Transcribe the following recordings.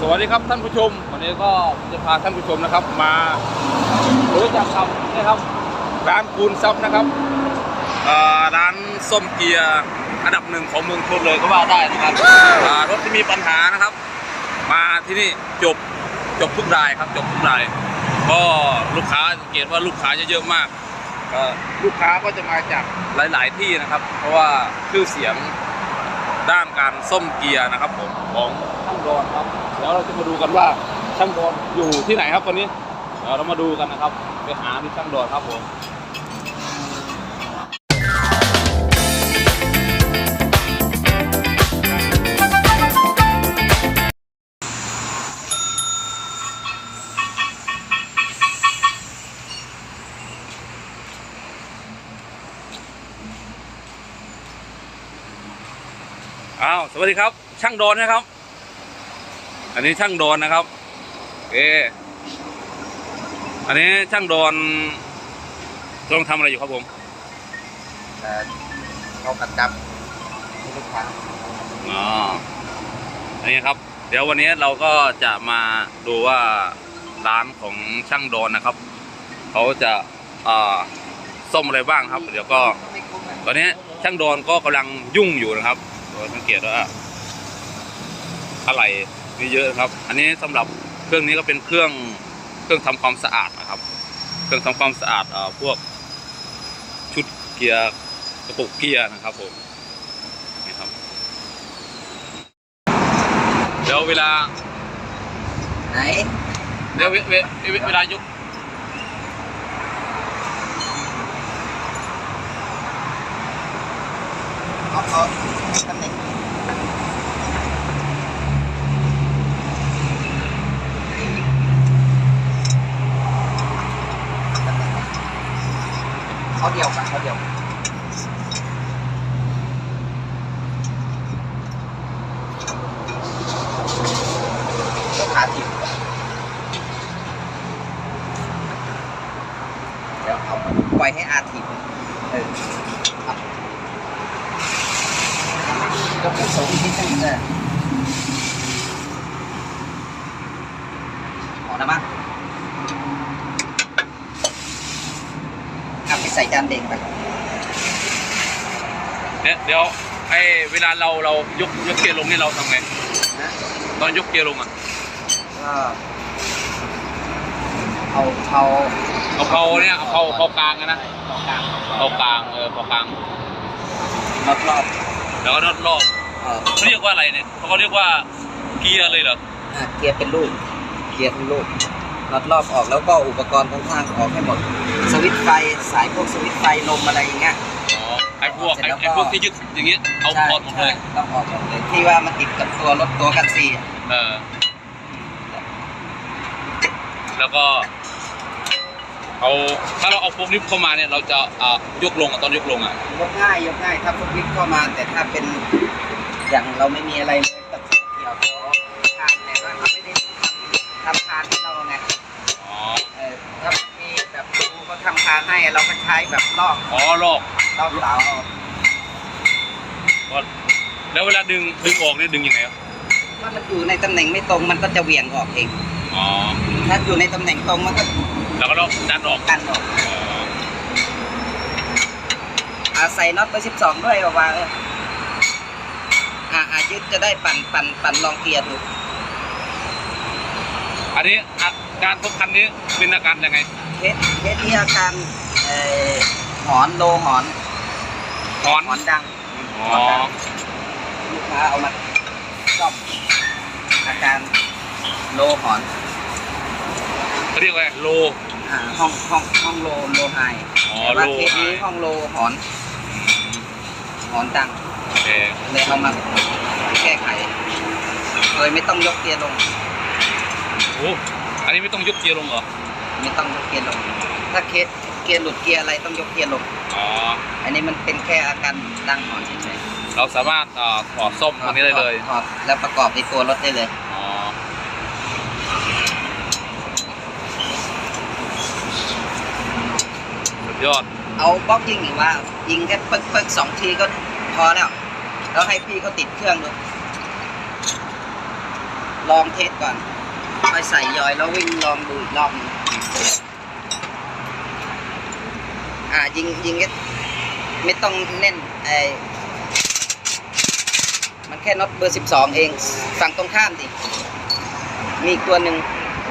สวัสดีครับท่านผู้ชม วันนี้ก็จะพาท่านผู้ชมนะครับ มารู้จักกับนะครับร้านคูณซับนะครับร้านส้มเกียร์อันดับหนึ่งของเมืองชนเลยก็ว่าได้นะครับรถที่มีปัญหานะครับ มาที่นี่จบจบทุกรายครับจบทุกราย ก็ลูกค้าสังเกตว่าลูกค้าจะเยอะมากลูกค้าก็จะมาจากหลาย ๆ ที่นะครับ เพราะว่าชื่อเสียง ด้านการส้มเกียร์นะครับผมของช่างดอนครับเดี๋ยวเราจะมาดูกันว่าช่างดอนอยู่ที่ไหนครับวันนี้เดี๋ยวเรามาดูกันนะครับ ไปหาที่ช่างดอนครับผม วสวัสดีครับ ช่างดอนนะครับ อันนี้ช่างดอนนะครับโอเคอันนี้ช่างดอนกำลังทำอะไรอยู่ครับผมเอ่อเขากัดจับให้ลูกค้าอ๋ออันนี้ครับ เดี๋ยววันนี้เราก็จะมาดูว่าร้านของช่างดอนนะครับ เขาจะอ่าส้มอะไรบ้างครับ เดี๋ยวก็ไม่คุ้มอะตอนนี้ช่างดอนก็กำลังยุ่งอยู่นะครับ เราสังเกตว่าอะไรมีเยอะครับ อันนี้สำหรับเครื่องนี้ก็เป็นเครื่องเครื่องทำความสะอาดนะครับ เครื่องทำความสะอาดอ่อพวกชุดเกียร์กระปุกเกียร์นะครับผมนี่ครับเดี๋ยวเวลาไหนเดี๋ยวเวเวเวเวลายกเขาเขา ตำแหน่งเขาเดียวกันเขาเดียวกันต้องขาถิ่นเดี๋ยวเอาปล่อยให้อาถิ่นเออ ก็เป็น สองที่ตั้งเลยหอมนะมั้งกลับไปใส่จานเด็กไปเนี่ยเดี๋ยวไอเวลาเราเรายกยกเกียร์ลงนี่เราทำไงนะตอนยกเกียร์ลงอะก็เอาเอาเอาเพาเนี่ยเอาเพาเพากลางอะนะต่อกลางเพากลางเออเพากลางรอบรอบแล้วก็น็อตรอบ เออเขาเรียกว่าอะไรเนี่ยเขาก็เรียกว่าเกียร์เลยเหรออะเกียร์เป็นลูกเกียร์เป็นลูกรอบรอบออกแล้วก็อุปกรณ์ข้างๆออกให้หมด สวิตช์ไฟสายพวกสวิตช์ไฟลมอะไรอย่างเงี้ยอ๋อไอพวกเสร็ไอจแล้วก็ไอพวกที่ยึดอย่างเงี้ยเอาใช่ถอดหมดเลยใช่ต้องออกหมดเลยที่ว่ามันติดกับตัวรถตัวกันซีอะเออแล้วก็เอาถ้าเราเอาพวกนี้เข้ามาเนี่ยเราจะอ่ายกลงอะตอนยกลงอะยกง่ายยกง่ายถ้าพวกวิกเข้ามาแต่ถ้าเป็น อย่างเราไม่มีอะไรเลยก็เกี่ยวขอทานแต่ว่าเขาไม่ได้ทำทานให้เราไงอ๋อ เออถ้ามีแบบครูเขาทำทานให้เราก็ใช้แบบลอกอ๋อลอกลอกเสาเอาก็แล้วเวลาดึงดึงออกเนี่ยดึงยังไงครับถ้ามันอยู่ในตำแหน่งไม่ตรงมันก็จะเหวี่ยงออกเอง อ๋อ ถ้าอยู่ในตำแหน่งตรงมันก็แล้วก็เราดันออกกันออกอ๋ออาใส่น็อตไปสิบสองด้วยบอกว่าเออ อ่าอายึดจะได้ปั่นปั่นปั่นลองเกียร์ดูอันนี้อาการทุกคันนี้เป็นอาการยังไงเคสเคสที่อาการเอ่อหอนโลหอนถอนหอนดังอ๋อหอนดังลูกค้าเอามาซ่อมอาการโลหอนเขาเรียกว่าโลอ่าห้องห้องห้องโลโลไฮอ๋อแต่ว่าโลเคสนี้ไฮห้องโลหอน หอนดังโอ เลยเอามาแก้ไข โดยไม่ต้องยกเกียร์ลง โอ้อันนี้ไม่ต้องยกเกียร์ลงเหรอ ไม่ต้องยกเกียร์ลง ถ้าเคสเกียร์หลุดเกียร์อะไรต้องยกเกียร์ลง อ๋อ อันนี้มันเป็นแค่อาการดังหอนเฉยเราสามารถอ่าถอดส้มตรงนี้ได้เลย ถอดแล้วประกอบในตัวรถได้เลย อ๋อ สุดยอด เอาบล็อกยิงอีกว่ายิงแค่ปึ๊กปึ๊กสองทีก็พอแล้ว แล้วให้พี่เขาติดเครื่องดู ลองเทสก่อนค่อยใส่ยอยแล้ววิ่งลองดูอีกรอบหนึ่งอ่ายิงยิงก็ไม่ต้องแน่นไอมันแค่น็อตเบอร์สิบสองเอง ฝั่งตรงข้ามดิ มีอีกตัวหนึ่ง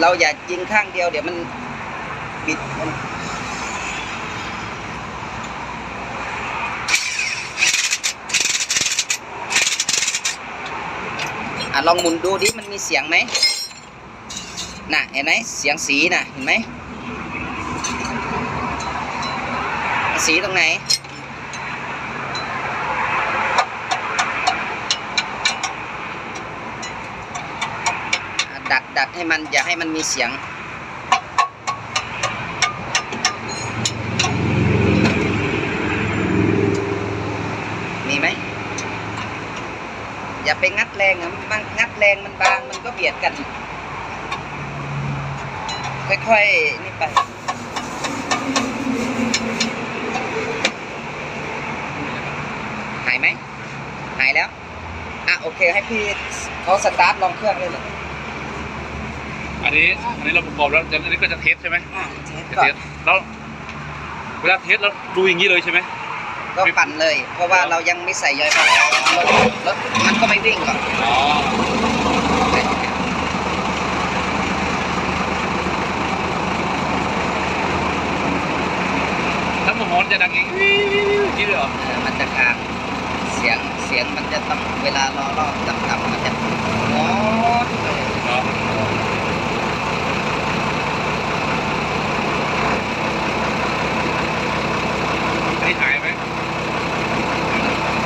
เราอย่ายิงข้างเดียวเดี๋ยวมันบิดมัน อะลองหมุนดูดิมันมีเสียงไหมน่ะเห็นไหมเสียงสีน่ะเห็นไหมสีตรงไหนดัดดัดให้มันอย่าให้มันมีเสียงมีไหมอย่าไปงัดแรงอะมันงัด แรงมันบางมันก็เบียดกัน ค่อยๆ นี่ไปหายไหมหายแล้ว อะโอเคให้พี่เขาสตาร์ทลองเครื่องเลยเลยอันนี้อันนี้เราประกอบแล้วอันนี้ก็จะเทสใช่ไหมอะเทสจะก่อเทนสแล้วเวลาเทสเราดูอย่างนี้เลยใช่ไหม ก็ปั่นเลย เพราะว่าเรายังไม่ใส่ยอยไปรถรถมันก็ไม่วิ่งหรอก อ๋อถ้ามันหอน จะดังอย่างนี้อย่างนี้เหรอเออมันจะกลางเสียงเสียงมันจะต้องเวลารอรอบต่ำๆมันจะงอดเลย เนาะอันนี้หายไหม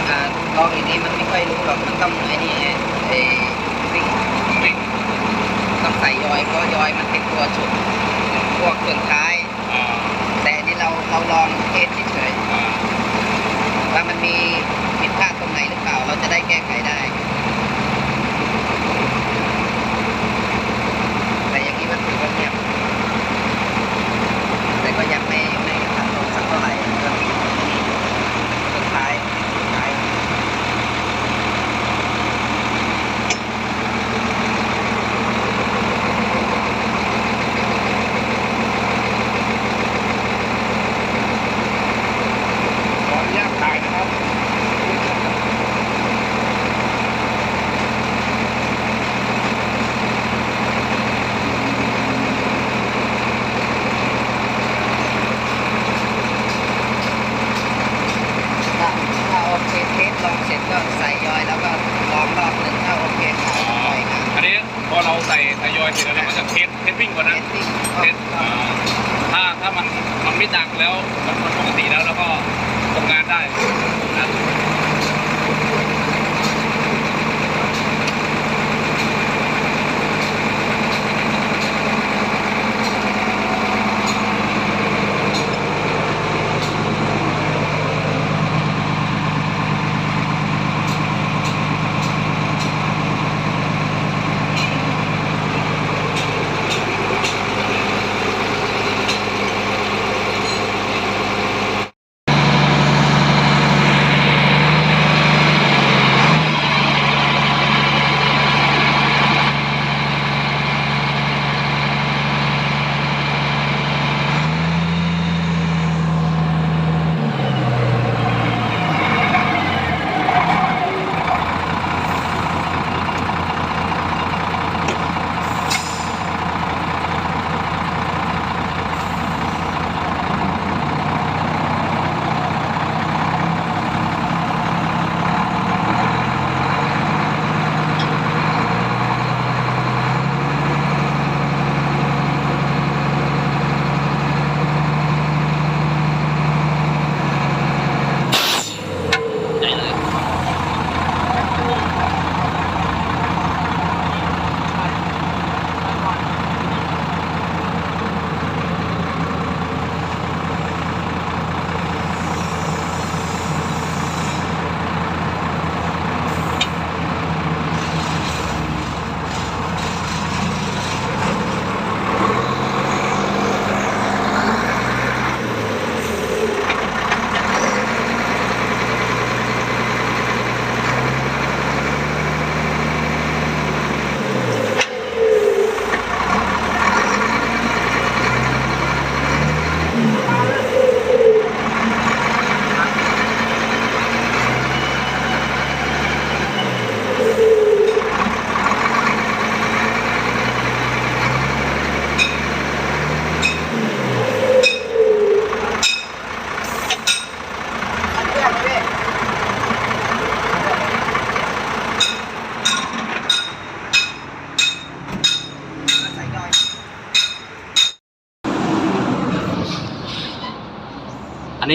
อ่าลองอย่างนี้มันไม่ค่อยรู้หรอกมันต้องไอ้นี่ไอ้วิ่ง ไม่ ต้องใส่ยอยเพราะยอยมันเป็นตัวฉุดพวกเครื่องท้าย อ่า แต่อันนี้เราเราลองเทสเฉย อ่า ๆว่ามันมีผิดพลาดตรงไหนหรือเปล่า เราจะได้แก้ไขได้ แต่อย่างนี้มันถือว่าเงียบแต่ก็ยังไม่ไม่ทันลงสักเท่าไหร่ก็สุดท้ายสุดท้าย ขออนุญาตถ่ายนะครับ ถ้าถ้าโอเคเทสลองเสร็จก็ใส่ยอยแล้วก็ลองรอบหนึ่งถ้าโอเคขายก็ปล่อยงาน อันนี้พอเราใส่ ทยอยเสร็จแล้วเราก็จะเทสเทสวิ่งก่อนนะเทสถ้าถ้ามันมันไม่ดังแล้วมันปกติแล้วแล้วก็ทำงานได้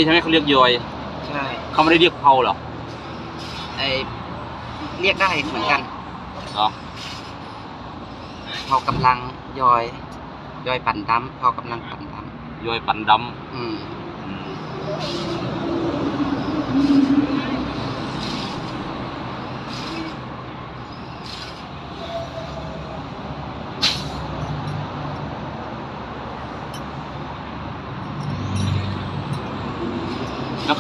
นะอันนี้ใช่ไหมเขาเรียกยอยใช่เขาไม่ได้เรียกเผาเหรอไอเรียกได้เหมือนกันอ๋อเผากำลังยอย ยอยปั่นดำเผากำลังปั่นดยอยปั่นดำอืมำอืม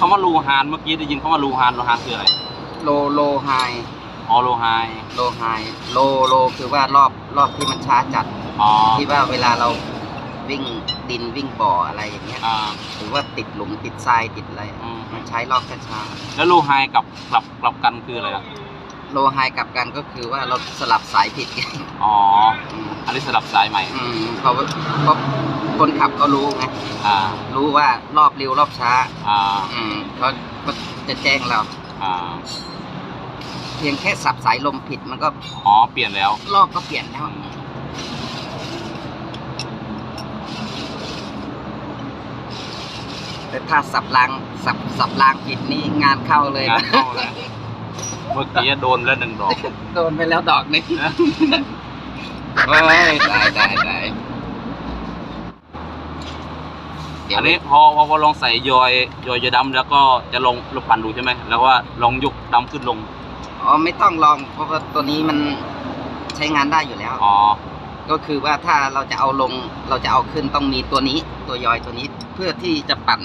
ำว่าลูฮานเมื่อกี้ได้ยินคำว่าลูฮานลูฮานคืออะไรโลโลไฮอ๋อโลไฮโลไฮโลโลคือว่ารอบรอบที่มันช้าจัดอ๋อที่ว่าเวลาเราวิ่งดินวิ่งบ่ออะไรอย่างเงี้ยอ่า หรือว่าติดหลุมติดทรายติดอะไรอืม มันใช้รอบช้าแล้วลูไฮกับกลับกลับกันคืออะไรอะๆ โลไฮกลับกันก็คือว่าเราสลับสายผิดไงอ๋ออืมอันนี้สลับสายใหม่ อืมเขาก็ก็คนขับก็รู้ไงอ่า รู้ว่ารอบเร็วรอบช้า อ่า อืมเขาก็จะแจ้งเรา อ่า เพียงแค่สับสายลมผิดมันก็อ๋อ เปลี่ยนแล้ว รอบก็เปลี่ยนแล้วแต่ถ้าสับรางสับสับรางผิดนี่งานเข้าเลยงานเข้าเลย เมื่อกี้โดนแล้วหนึ่งดอก โดนไปแล้วดอกหนึงโอ้ยตายตายตายเดี๋ยวอันนี้พอพอพอลองใส่ยอยยอยจะดำแล้วก็จะลงลงปั่นดูใช่ไหมแล้วว่าลองยกดำขึ้นลง อ๋อไม่ต้องลองเพราะว่าตัวนี้มันใช้งานได้อยู่แล้ว อ๋อ ก็คือว่าถ้าเราจะเอาลงเราจะเอาขึ้นต้องมีตัวนี้ตัวยอยตัวนี้ เพื่อที่จะปั่น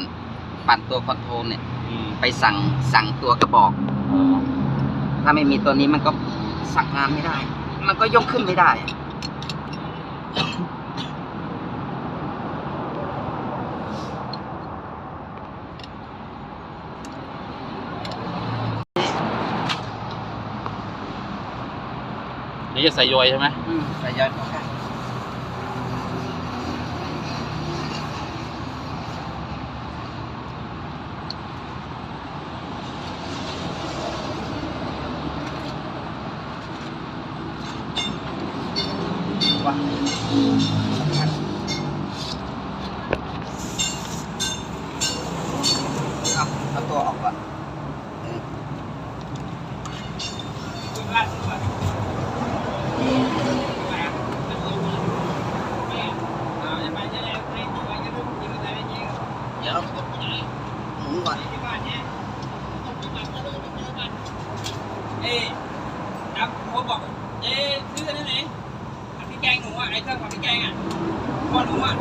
ปั่นตัวคอนโทรลเนี่ย อืมไปสั่งสั่งตัวกระบอก ถ้าไม่มีตัวนี้มันก็สั่งงานไม่ได้ มันก็ยกขึ้นไม่ได้ นี่จะใส่ยอยใช่ไหมอืมแต่ยอยก็ได้ว่า うん อะไอ้เครื่องผัดพริกแกงอะพ่อหนูอะ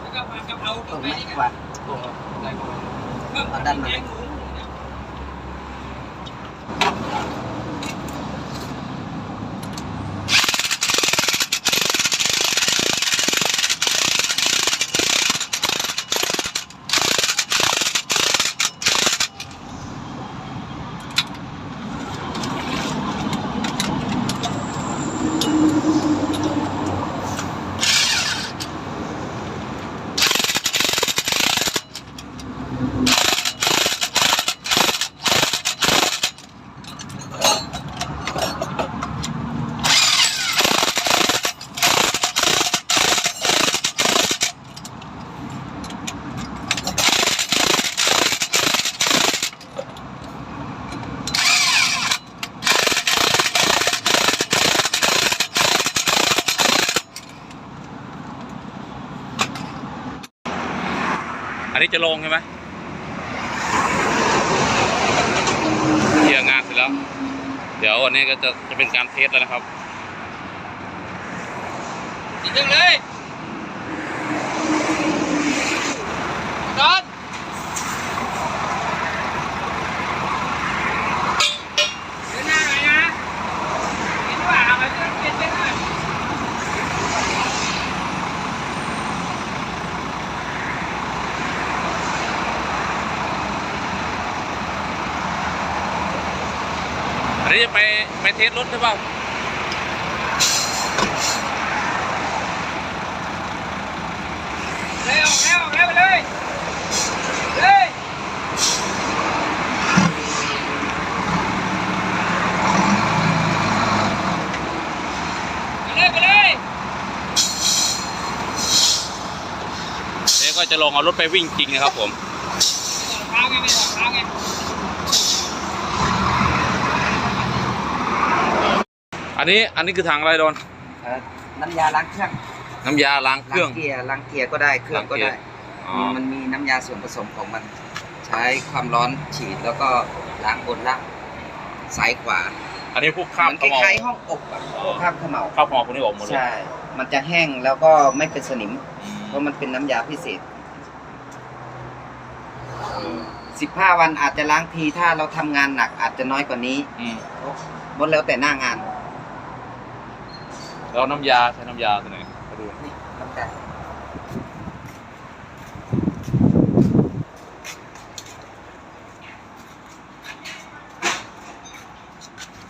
แล้วก็ผัดกะเพราตรงไปไหนนี่กันวะเครื่องผัดพริกแกงหนู อั นี้จะลงใช่ไหมเคลียร์งานเสร็จแล้ว เดี๋ยววันนี้ก็จะจะเป็นการเทสแล้วนะครับอีกเครื่องเลยดอนเดินหน้าหน่อยนะเห็นว่ามันจะเปลี่ยนไปหน่อย อันนี้จะไปไปเทสรถใช่เปล่าเลยออกแล้วออกแล้วไปเลยเลยไปเลยไปเลยเดี๋ยวก็จะลองเอารถไปวิ่งจริงนะครับผม เไม่เป็นของค้างไง อันนี้อันนี้คือถังอะไรโดนเอ่อน้ำยาล้างเครื่องน้ำยาล้างเครื่องล้างเกียร์ล้างเกียร์ก็ได้เครื่องก็ล้างเกียได้ร์ อ๋อมันมีน้ำยาส่วนผสมของมัน ใช้ความร้อนฉีดแล้วก็ล้างบนล่างซ้ายขวาอันนี้พวกเหข้ามมือนขคมล้ายๆห้องอบอะพวกข้ามเขม่าข้าวหอมพวกนี้ออกหมดเลยใช่ มันจะแห้งแล้วก็ไม่เป็นสนิมอืมเพราะมันเป็นน้ำยาพิเศษ 15 วันอาจจะล้างทีถ้าเราทำงานหนักอาจจะน้อยกว่านี้อืมบนแล้วแต่หน้างาน แล้วน้ำยาใช้น้ำยาตัวไหนมาดูนี่น้ำยา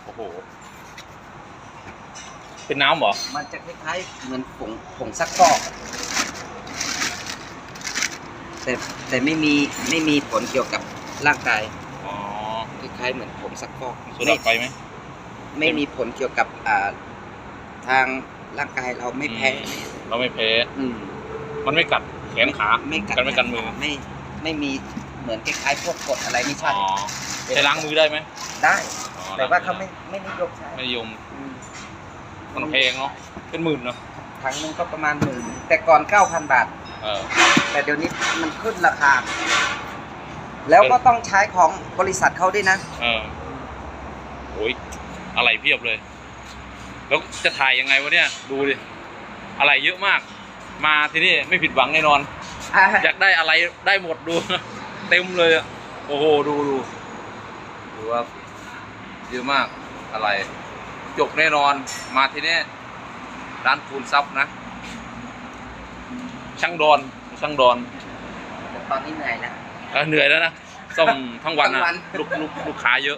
โอ้โห เป็นน้ำเหรอ มันจะคล้ายๆเหมือนผงผงซักฟอกแต่แต่ไม่มีไม่มีผลเกี่ยวกับร่างกายอ๋อคล้ายๆเหมือนผงซักฟอกโซดาไฟไหมไม่มีผลเกี่ยวกับอ่า ทางร่างกายเราไม่แพ้เราไม่แพ้อืมมันไม่กัดแขนขาไม่กัดกันไม่กันมือไม่ไม่มีเหมือนคล้ายๆพวกกดอะไรไม่ใช่อ๋อใช้ล้างมือได้ไหมได้อ๋อแต่ว่าเขาล้งไม่ไม่นิยมใช้ไม่นิยมอืมมันแพงเนาะเป็นหมื่นเนาะถังหนึงก็ประมาณหมื่นแต่ก่อน9,000บาทเออแต่เดี๋ยวนี้มันขึ้นราคา แล้วก็ต้องใช้ของบริษัทเขาด้วยนะเออโอ้ยอะไรเพียบเลย แล้วจะถ่ายยังไงวะเนี่ย ดูดิ อะไรเยอะมาก มาที่นี่ไม่ผิดหวังแน่นอน อยากได้อะไรได้หมดดู เต็มเลยอะโอ้โห ดูดูดูว่าเยอะมาก อะไร จบแน่นอน มาที่นี่ร้านคูณซับนะ ช่างดอน ช่างดอนแต่ตอนนี้เหนื่อยแล้วเออเหนื่อยแล้วนะซ่อมทั้งวันทั้นะงวันลูกลูกลูกค้าเยอะ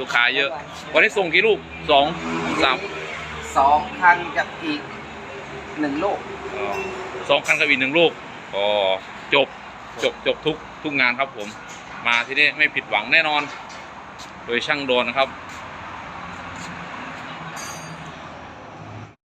ลูกค้าเยอะ วันนี้ส่งกี่ลูกสองสาม สองพันกับอีกหนึ่งลูกอ๋อสองคันกับอีกหนึ่งลูกอ๋อจบจบจบทุกทุกงานครับผม มาที่นี่ไม่ผิดหวังแน่นอน โดยช่างโดนนะครับ